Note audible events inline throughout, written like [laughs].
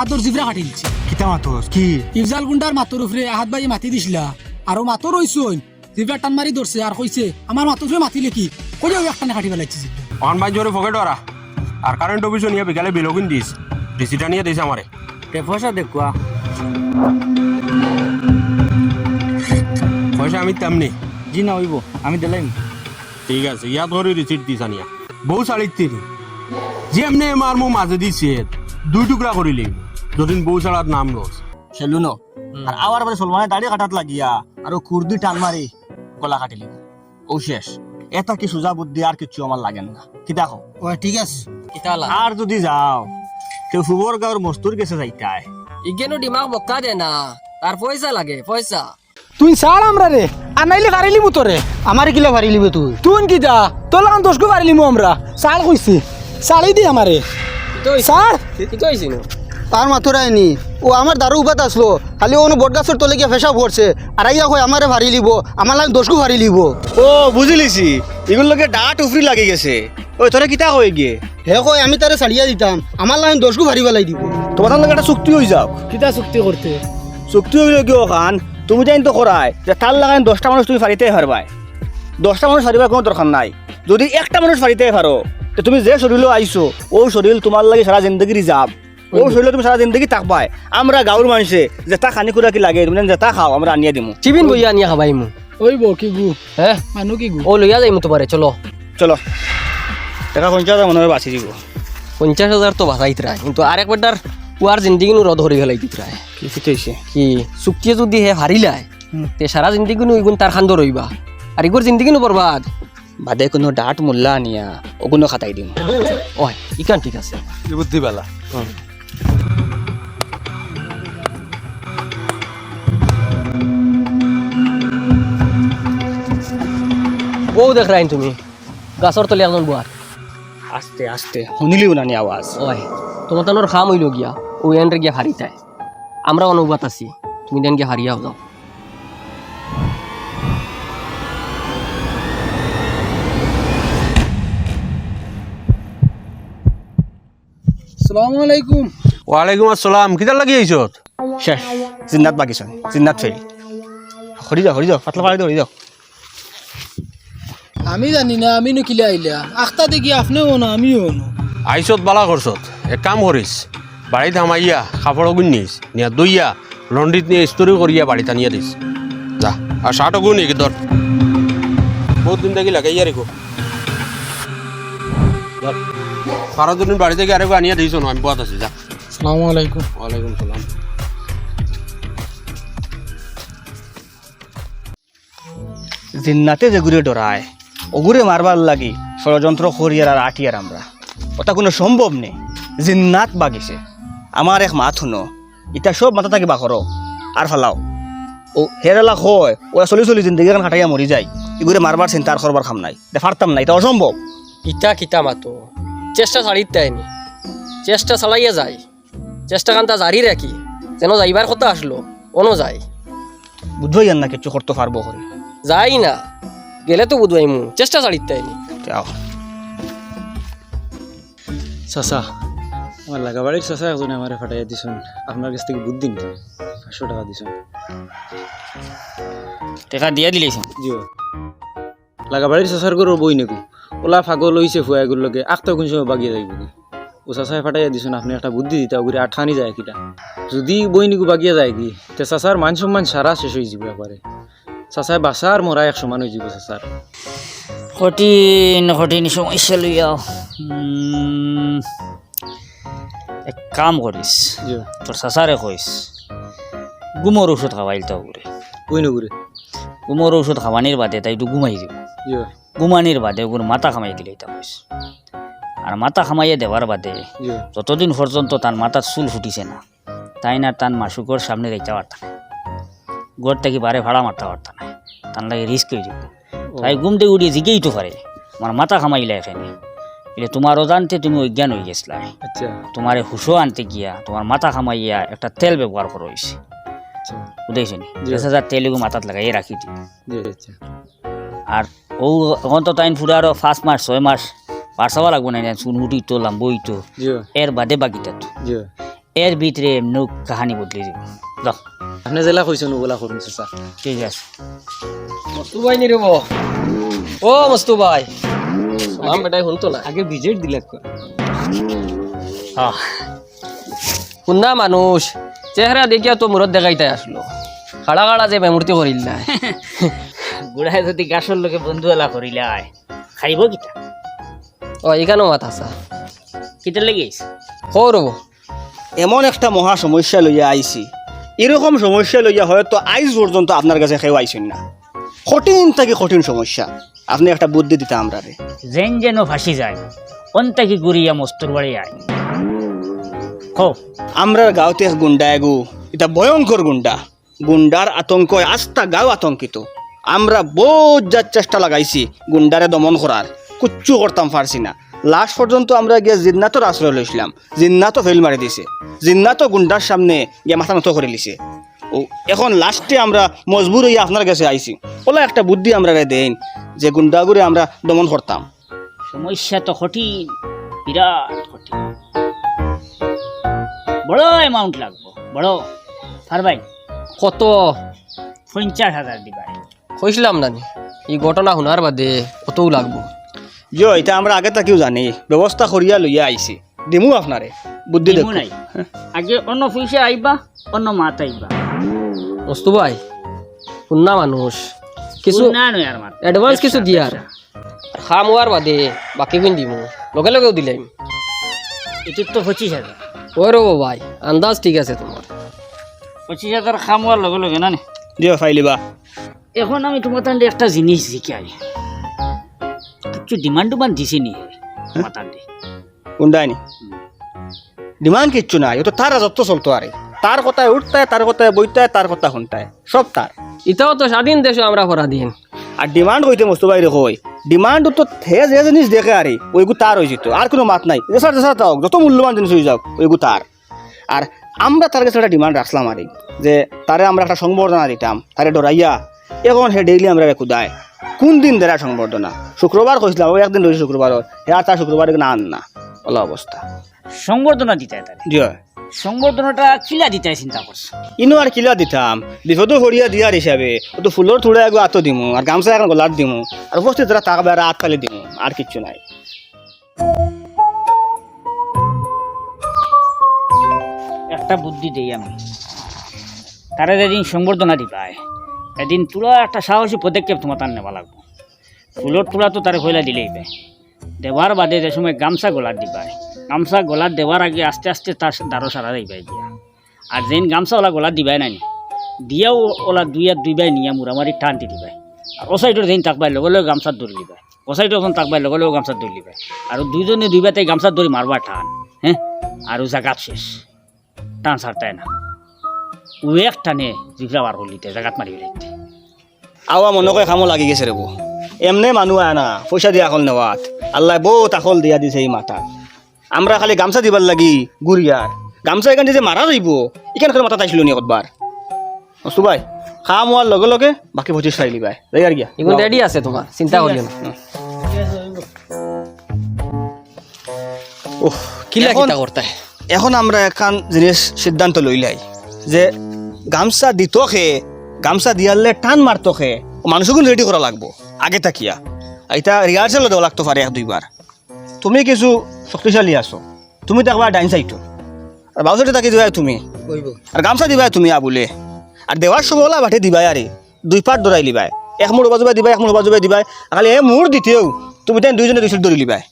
আহাদর জিবরা কাটি দিচ্ছে কিতা মাতস? কি? ইফজাল গুন্ডার মাতর উপরে আহাদ ভাই মাতি দিছিলা। আর মাতর রইছই জিবরা টান মারি ধরছে আর কইছে আমার মাতর উপরে মাতিলে কি? কই ওই একটানে কাটি পেলাইছে জিবরা অন ভাই জোরে পকেট ওরা আর কারেন্ট অফিসও নিয়ে বিকালে বিলকিন দিস রিসিটা নিয়ে দিস আমারে তে পয়সা দেখুয়া পয়সা আমি তেমনি জি না হইব আমি দিলাম ঠিক আছে ইয়াত ধরে রিসিট দিস আনিয়া বউ শাড়ির তিনি। যে এমনি আমার মো মাঝে দিছে দুই টুকরা করিলি যদিন বউ ছাড়ার নাম লস খেলু ন? আর আবার পরে সলমানে দাড়ি কাটাত লাগিয়া। আর কুর্দি টান মারি গলা কাটিলি ও শেষ। এটা কি সুজা বুদ্ধি আর কিছু আমার লাগে না। কি দেখো ও ঠিক আছে। আর যদি যাও কেউ ফুবর গাঁর মস্তুর গেছে যাইতাই ইগেনো দিমাগ বক্কা দে না। তার পয়সা লাগে পয়সা তুই সার আমরা রে। আর নাইলে পারিলি মুতরে আমার কিলা ভারি লিবে তুই। তুই কি দা তোর লাগান দোষকো পারিলি মু আমরা। সাল কইছি। সালি দি আমারে তুই স্যার কি কইছিনো? তার মাথুরাই নি ও আমার দারু উপাত আসলো। খালি ও বট গাছের তলে গিয়ে ফেসা পড়ছে। আর আইয়া কই আমারে ভারি লিব। আমার লাগে দোষকু ভারি লিব। ও বুঝিলিছি এগুলোকে ডাট উফরি লাগি গেছে। ওই তোরা কিতা হয়ে গিয়ে হে কই আমি তারে ছাড়িয়া দিতাম। আমার লাগে দোষকু ভারি বেলাই দিব। তোমার লগে একটা চুক্তি হয়ে যাও কিতা চুক্তি করতে? চুক্তি হইল কি খান? তুমি জানি তো করাই যে তার লাগান দশটা মানুষ তুমি ফারিতে পারবাই দশটা মানুষ ফারিবার কোনো দরকার নাই। যদি একটা মানুষ ফারিতে পারো তো তুমি যে শরীর আইছো ও শরীর তোমার লাগে সারা জিন্দগি রিজার্ভ ও শরীরে তুমি সারা জিন্দগি থাকবাই। আমরা গাঁৱৰ মানুষে যেটা খানি খুরা কি লাগে তুমি যেটা খাও আমরা আনিয়ে দিমু। চিবিন বইয়া আনিয়া খাবাই মু। ওই বো কি গু? হ্যাঁ মানু কি গু? ও লইয়া যাইমু তোমারে চলো। চলো। টাকা পঞ্চাশ হাজার মনে হয় বাঁচি দিব। পঞ্চাশ হাজার তো বাঁচাইত রায় কিন্তু আর একবার উয়ার জিন্দিগি নু রদ হরি গেলাই দিত রায় কি ফিটেছে কি চুক্তিয়ে যদি হে হারিলাই তে সারা জিন্দিগি নু ইগুন তার খান্দ রইবা আর ইগোর জিন্দিগি নু বরবাদ বাদে কোনো ডাট মূল্যা আনিয়া ওগুলো খাতাই দিম। ওই ইকান ঠিক আছে। বুদ্ধি বেলা ও দেখ রাইন তুমি। গাছর তলে একজন বুয়ার আস্তে আস্তে। শুনিলিও নানি আওয়াজ ওই তোমার তানোর খাম হইল গিয়া ও এনরে গিয়া হারিতায় আমরা অনুবাদ আছি। তুমি দেন গিয়া হারিয়াও যাও। আসসালামু আলাইকুম। ওয়ালাইকুম আসসালাম। কিতার লাগি আইছত শেষ। জিন্নাত বাকিছ জিন্নাত ফেল হরি যাও হরি যাও। পাতলা পাড়ি হরি যাও। আমি জানি না আমি নো আইলা। আখতা দেখি আপনিও না আমিও না। আইছত বালা করছত। এক কাম করিস বাড়িতে হামাইয়া কাপড় গুণ নিস নিয়া দইয়া লন্ড্রিত নিয়ে স্তরি করিয়া বাড়িতে নিয়ে দিস। যা আর শার্ট গুণ নিকি ধর বহুত দিন থাকি লাগাইয়া রেখো ধর সারা বাড়ি থেকে আরেকবার আনিয়া দিয়েছ না? আমি পথ আছি যা। আসসালামু আলাইকুম। ওয়ালাইকুম সালাম। জিন্নাতে যে ঘুরে ডরায় ওগুরে মারবার লাগি ষড়যন্ত্র করিয়ার আর আটিয়ার আমরা। ওটা কোনো সম্ভব নেই। জিন্নাত বাগিছে। আমার এক মাত শুনো ইটা সব মাথা থাকি বাখর আর ফালাও। ও হেরালা হয় ওরা চলি চলি জিন্দগি এখন খাটাইয়া মরি যায়। এগুলো মারবার চিন্তা আর করবার খাম নাই। এটা পারতাম না এটা অসম্ভব। ইটা কিতা মাতো। চেষ্টা ছাড়িত দেয়নি চেষ্টা চালাইয়া যায় চেষ্টা কান্তা জারি রাখি। যেন যাইবার কথা আসলো অনো যায় বুঝবই না কিছু করতে পারব করে যাই না গেলে তো বুধবাই মু চেষ্টা ছাড়িত দেয়নি যাও। চাচা আমার লাগাবাড়ির চাচা একজনে আমার ফাটাইয়া দিছুন। আপনার কাছ থেকে বুদ্ধি নিতে পাঁচশো টাকা দিছুন। টেকা দিয়া দিলেছেন জিও লাগাবাড়ির চাচার গরুর বই নেকু ওলা ফাগল হইছে ফুয়া এগুলো লগে আখটা কোন সময় বাগিয়ে যাইব কি ও চাচাই ফাটাইয়া দিছুন আপনি একটা বুদ্ধি দিতে ওগুলি আঠানি যায় কিটা। যদি বই নিকু বাগিয়ে যায় কি তে চাচার মান সম্মান সারা শেষ হয়ে যাব একবারে। চাচাই বাসা আর মরা এক সমান হয়ে যাব চাচার কঠিন কঠিন সমস্যা লইয়াও এক কাম করিস তোর চাচারে কইস গুমর ঔষধ খাওয়াইল তো করে বই নগুরে গুমর ঔষধ খাওয়ানির বাদে তাই একটু ঘুমাই দিব গুমানির বাদে ওগুলো মাথা খামাই দিলে এটা আর মাথা খামাইয়ে দেওয়ার বাদে যতদিন পর্যন্ত তার মাথার চুল ফুটিছে না তাই না তার মাসুকর সামনে দেখতে পারতা না। ঘর থেকে বারে ভাড়া মারতে পারতা না। তার লাগে রিস্ক হয়ে যেত। তাই ঘুমতে উড়িয়ে জিগেই তো পারে। আমার মাথা খামাইলে এখানে। এটা তোমার অজান্তে তুমি অজ্ঞান হয়ে গেছিলা। তোমার হুশো আনতে গিয়া তোমার মাথা খামাইয়া একটা তেল ব্যবহার করা হয়েছে বুঝেছি দশ হাজার তেল মাথাত লাগাই রাখি দিই আর ও এখন তো তাইন ফুরা আরও পাঁচ মাস ছয় মাস। পার চাবা লাগবো না চুন উঠি তো লাম্ব হইতো। জিও এর বাদে বাকিটা তো। এর ভিতরে এমনি কাহানি বদলি দিব। আপনি জেলা কইছেন ওগুলা করুন চাচা ঠিক আছে। মস্তু ভাই নি রেব ও মস্তু ভাই আম বেটাই শুনতো না? আগে ভিজিট দিলে হ্যাঁ শুনা মানুষ চেহারা দেখিয়া তো মূরত দেখাইতে আসলো খাড়া খাড়া যে মেমূর্তি করিল না [laughs] বুড়াই যদি গাছর লোকে বন্ধু এলা করিলাই খাইব কিতা? ও এখানেও মাথা আসা কিতা লেগেছ হো রব এমন একটা মহা সমস্যা লইয়া আইছি। এরকম সমস্যা লইয়া হয়তো আইজ পর্যন্ত আপনার কাছে কেউ আইসেন না। কঠিন থেকে কঠিন সমস্যা। আপনি একটা বুদ্ধি দিতে আমরা রে। যেন যেন ফাঁসি যায় অন্তাকি গুড়িয়া মস্তুর বাড়ি আয়। হো। আমরা গাঁওতে এক গুন্ডা এগু। এটা ভয়ঙ্কর গুন্ডা। গুন্ডার আতঙ্ক আস্তা গাও আতঙ্কিত। আমরা বহুত যার চেষ্টা লাগাইছি গুন্ডারে দমন করার। কুচ্ছু করতাম পারছি না। লাস্ট পর্যন্ত আমরা গিয়ে জিন্নাতর আশ্রয় লইছিলাম। জিন্নাতও ফেল মারি দিছে। জিন্নাতও গুন্ডার সামনে গিয়ে মাথা নত করে লিছে ও, এখন লাস্টে আমরা মজবুর হইয়া আপনার কাছে আইছি। ওলা একটা বুদ্ধি আমরা দেন যে গুন্ডাগুরে আমরা দমন করতাম। সমস্যা তো কঠিন, বিরাট কঠিন। বড় অ্যামাউন্ট লাগবো। বড় পারবাই কত? পঞ্চাশ হাজার দিবাই। কইছিলাম নানি এই ঘটনা শোনার বাদে কতও লাগবো? যে এটা আমরা আগে তাকেও জানি? ব্যবস্থা করিয়া লইয়া আইছি দিমু আপনারে বুদ্ধি দেখো নাই। আগে অন্য পয়সা আইবা অন্য মাত আইবা মস্তু ভাই শুননা মানুষ। কিছু না নয় আর মাত। অ্যাডভান্স কিছু দিয়ার খাম হওয়ার বাদে বাকি কিন দিমু। লগে লগেও দিলাম এটির তো পঁচিশ হাজার ওই রব ভাই আন্দাজ ঠিক আছে তোমার পঁচিশ হাজার খামোয়ার লগে লগে না নে। দিও ফাইলিবা এখন আমি তোমার তান্ডে একটা জিনিস শিখাই কিছু ডিমান্ড ডিমান্ড দিছি নি। তোমার তান্ডে ডিমান্ড কিচ্ছু নাই ও তো তার রাজত্ব চলতো আরে। তার কথায় উঠতায় তার কথায় বইতায় তার কথা শুনতায় সব তার। ইতাও তো স্বাধীন দেশ আমরা পরাধীন আর ডিমান্ড কইতে মস্ত বাইরে কই। ডিমান্ড তো থে যে জিনিস দেখে আরে ওইগু তার হয়ে যেত আর কোনো মাত নাই। যেসার যেসার তাও যত মূল্যবান জিনিস হয়ে যাও ওইগু তার। আর আমরা তার কাছে একটা ডিমান্ড রাখলাম আরে যে তারে আমরা একটা সংবর্ধনা দিতাম তারে ডরাইয়া এখন হে ডেইলি আমরা কুদায় কোন দিন দেরা সংবর্ধনা? শুক্রবার কইছিলাম একদিন রয়েছে শুক্রবার হে আর তার শুক্রবারে না আন না। ওলা অবস্থা সংবর্ধনা দিতে জিও সংবর্ধনাটা কিলা দিতে চিন্তা করছ ইনো আর কিলা দিতাম। বিপদও হরিয়া দিয়ার হিসাবে ও তো ফুলর থুড়া এগো আতো দিমু আর গামছা এখন গলার দিমু আর উপস্থিত তারা বেড়া হাত খালি দিমু আর কিচ্ছু নাই। একটা বুদ্ধি দেই আমি। তারা যেদিন সংবর্ধনা দিবাই এদিন তুলা একটা সাহসী পদক্ষেপ তোমার তার নেওয়া লাগবো। ফুলর তুলা তো তারে হইলা দিলেই বে। দেওয়ার বাদে যে সময় গামছা গলার দিবাই গামছা গলার দেওয়ার আগে আস্তে আস্তে তার দারো সারা দিবাই দিয়া আর যেন গামছা ওলা গলার দিবাই নাই, দিয়াও ওলা দুই আর দুই বাই নিয়া মুরামারি টান দি দিবাই। আর ও সাইডের যেন তাকবাই লগে লগে গামছার দৌড় দিবাই। ও সাইডে যখন তাকবাই লগে লগে গামছার দৌড় দিবাই। আর দুইজনে দুই বাতে গামছার দৌড়ি মারবা টান হ্যাঁ? আর জাগাত শেষ। টান ছাড়তায় না। ও এক টানে জিভরা বার হলিতে জাগাত মারি ফেলাইতে আওয়া মনে করে খামো লাগি গেছে রেবো এমনে মানুষ আয় না পয়সা দিয়া আকল নেওয়াত আল্লাহ বহুত আকল দিয়া দিছে এই মাথা আমরা খালি গামছা দিবার লাগি গুড়িয়ার গামছা এখানে যে মারা যাইব এখানে করে মাথা তাইছিল নি একবার অস্তু ভাই খাম হওয়ার লগে লগে বাকি পঁচিশ ফাইলি ভাই। যাই আর গিয়া। এগুলো রেডি আছে তোমার চিন্তা করিও না। ওহ কিলা এখন- কিতা করতে এখন আমরা এখন জিনিস সিদ্ধান্ত লইলাই যে গামছা দিত খে গামছা দিয়ালে টান মারত খে মানুষকে রেডি করা লাগবো। আগে তাকিয়া এটা রিহার্সেল দেওয়া লাগতো পারে এক দুইবার তুমি কিছু শক্তিশালী আছো। তুমি তো একবার ডাইন সাইটো আর বাউসাইটে তাকে দিবাই তুমি। আর গামছা দিবাই তুমি আবুলে আর দেওয়ার সময় ওলা বাটে দিবাই আরে দুই পাট দৌড়াই লিবাই। এক মুড় বাজুবাই দিবাই এক মুড় বাজুবাই দিবাই। খালি এ মুড় দিতেও তুমি তাই দুইজনে দুই দৌড়ি লিবাই।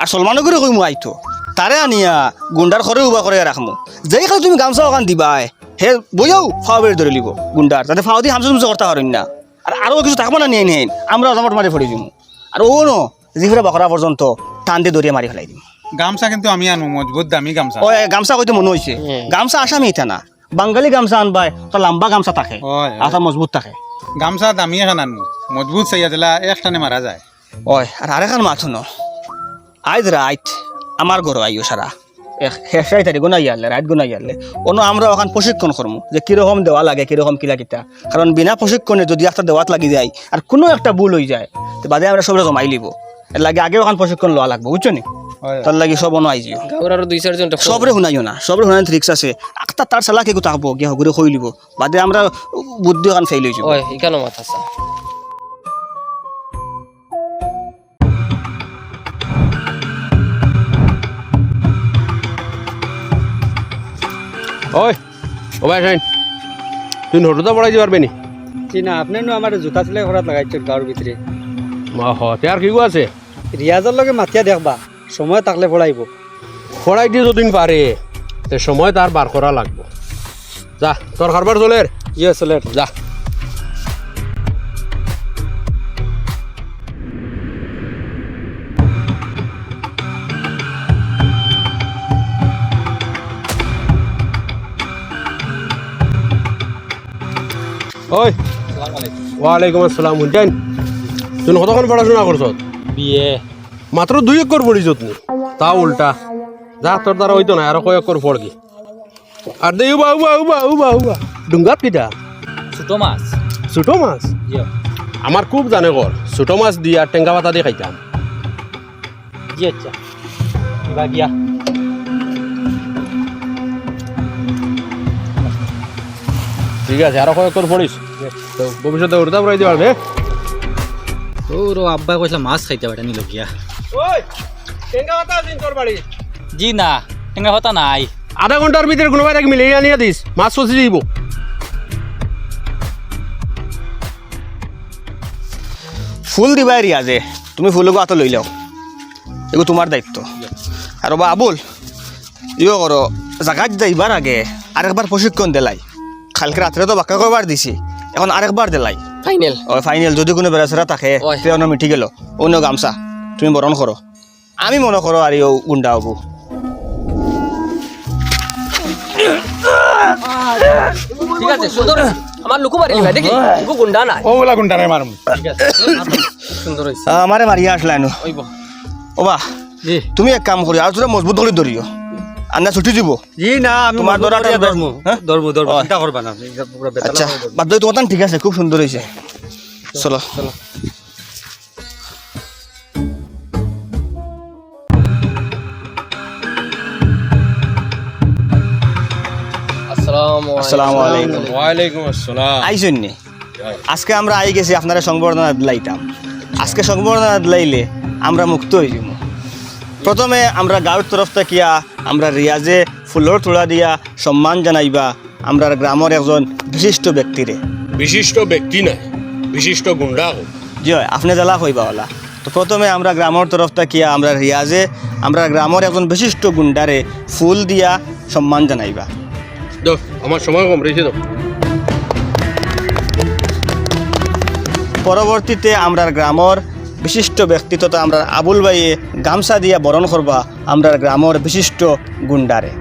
আর সলমানও করে কইমু আইতো। তারে আনিয়া গুন্ডার ঘরে উবা করে রাখমু যেই খালি তুমি গামছা ওখান দিবাই। হে বইয়াও ফাও বেড়ে ধরে লিব গুন্ডার যাতে ফাও দিয়ে হামসা করতে পারেন না। আর আরও কিছু থাকব না নিয়ে নিন আমরা জমাট মারি ফেলে দিমু। আর ও ন জিফুরা বকরা পর্যন্ত টান দিয়ে দরিয়া মারি ফেলাই দিম। গামছা কিন্তু আমি আনো মজবুত দামি গামছা। ও গামছা কইতে মনে হয়েছে গামছা আসামি এটা না। বাঙালি গামছা আনবাই তো লম্বা গামছা থাকে। হয়, আতা মজবুত থাকে। গামছা দামি এখন আনমু মজবুত চাইয়া দিলা একটানে মারা যায়। ওই আর আরেখান মাথো ন আইজ রাইত আমার ঘর আইও সারা শেষাই তারিখ গুনাই আনলে রাইত গুনাই আনলে অন্য আমরা ওখান প্রশিক্ষণ করব যে কীরকম দেওয়া লাগে কীরকম কিলা কিতা কারণ বিনা প্রশিক্ষণে যদি একটা দেওয়াত লাগি যায় আর কোনো একটা ভুল হয়ে যায় তো বাদে আমরা সবটা জমাই লিব এর লাগে আগে ওখান প্রশিক্ষণ লওয়া লাগবে বুঝছ নি? তার লাগে সব অন আইজিও। আৰু দুই চাৰিজন দেখোঁ। সবরে শুনাইও না সবরে শুনাই রিক্স আছে। আখতা তার চালা কে থাকব গিয়ে হগুরে কই লিব। বাদে আমরা বুদ্ধি ওখান ফেল হয়েছি ওই ও ভাই শাইন তুই নোটটা পড়াইতে পারবে নি? জি না আপনি আমার জোতা সেলাই ঘরাত লাগাইছ গাঁৱৰ ভিতরে। হ তার কি আছে? রিয়াজের লগে মাতিয়া দেখবা সময় থাকলে পড়াইব পড়াইতে যদিন পারে তে সময় তার বার করা লাগবো। যা তোর কারবার চলের ইয়ে চলের যা। ওই। ওয়ালাইকুম আসসালাম শুনছেন তুই কতক্ষণ পড়াশোনা করছ? বিয়ে। মাত্র দুই একর পড়িছ তুমি তা উল্টা। যা তোর দ্বারা হইতো না আরও কয় একর পড় কি আর দে উবা উবা উবা উবা উবা। ডুঙ্গাত কিটা ছোটো মাছ। ছোটো মাছ? আমার খুব জানে কর ছোটো মাছ দিয়া টেঙ্গা পাতা দিয়ে খাইতাম। জি আচ্ছা। গিয়া ঠিক আছে আরও কয় একর পড়িস। তো ভবিষ্যতে উড়তা পড়াইতে পারবে। তোর আব্বা কইসলা মাছ খাইতে পারে নিল গিয়া। ওই টেঙ্গা পাতা দিন তোর বাড়ি। জি না টেঙা পাতা নাই। আধা ঘণ্টার ভিতরে কোনোবাই এক মিলিয়ে আনিয়ে দিস মাছ ফসি দিব। ফুল দিবা দিবাই রিয়াজে তুমি ফুলগো আতো লই লও। এগো তোমার দায়িত্ব। আর বা আবুল ইয়ে করো জাগাত যাইবার আগে আরেকবার প্রশিক্ষণ দেলাই। কালকে রাত্রে তো বাক্কা করবার দিছি। এখন আরেকবার দেলাই। ফাইনেল ও ফাইনাল যদি কোনো বেড়াচেরা থাকে অন্য মিঠি গেল। অন্য গামছা। তুমি বরণ করো আমি মনে করো আর ইও গুন্ডা হব। ঠিক আছে সুন্দর। আমার লুকু মারি দেখি। লুকু গুন্ডা নাই। ওগুলা কোনটারে মারম সুন্দর হয়েছে আমারে মারিয়া আসলাইনো ওইব ও তুমি এক কাম করি আর তোরা মজবুত ধরে ধরিও আর না ছুটি দিব? জি না আমি তোমার দরাটা ধর্ম হ্যাঁ? ধর্ম ধর্ম চিন্তা করবা না পুরা বেতালা আচ্ছা যাবে। তোমার ঠিক আছে খুব সুন্দর হয়েছে। চলো। আসসালামু আলাইকুম। আসসালাম নি? আজকে আমরা আই গেছি আপনারা সংবর্ধনা দিলাইতাম। আজকে সংবর্ধনা দিলাইলে আমরা মুক্ত হয়ে যাব। প্রথমে আমরা গাঁৱৰ তরফ থাকিয়া আমরা রিয়াজে ফুলৰ তোলা দিয়া সম্মান জানাইবা আমরা গ্রামের একজন বিশিষ্ট ব্যক্তিরে বিশিষ্ট ব্যক্তি নাই বিশিষ্ট গুন্ডা হোক জি হয় আপনি জ্বালা হইবা ওলা তো প্রথমে আমরা গ্রামের তরফ থাকিয়া আমরা রিয়াজে আমরা গ্রামের একজন বিশিষ্ট গুন্ডারে ফুল দিয়া সম্মান জানাইবা। আমার সময় কম রয়েছে তো পরবর্তীতে আমরা গ্রামের বিশিষ্ট ব্যক্তিত্বতা তথা আমরা আবুল ভাইয়ে গামছা দিয়া বরণ করবা আমরা গ্রামের বিশিষ্ট গুন্ডারে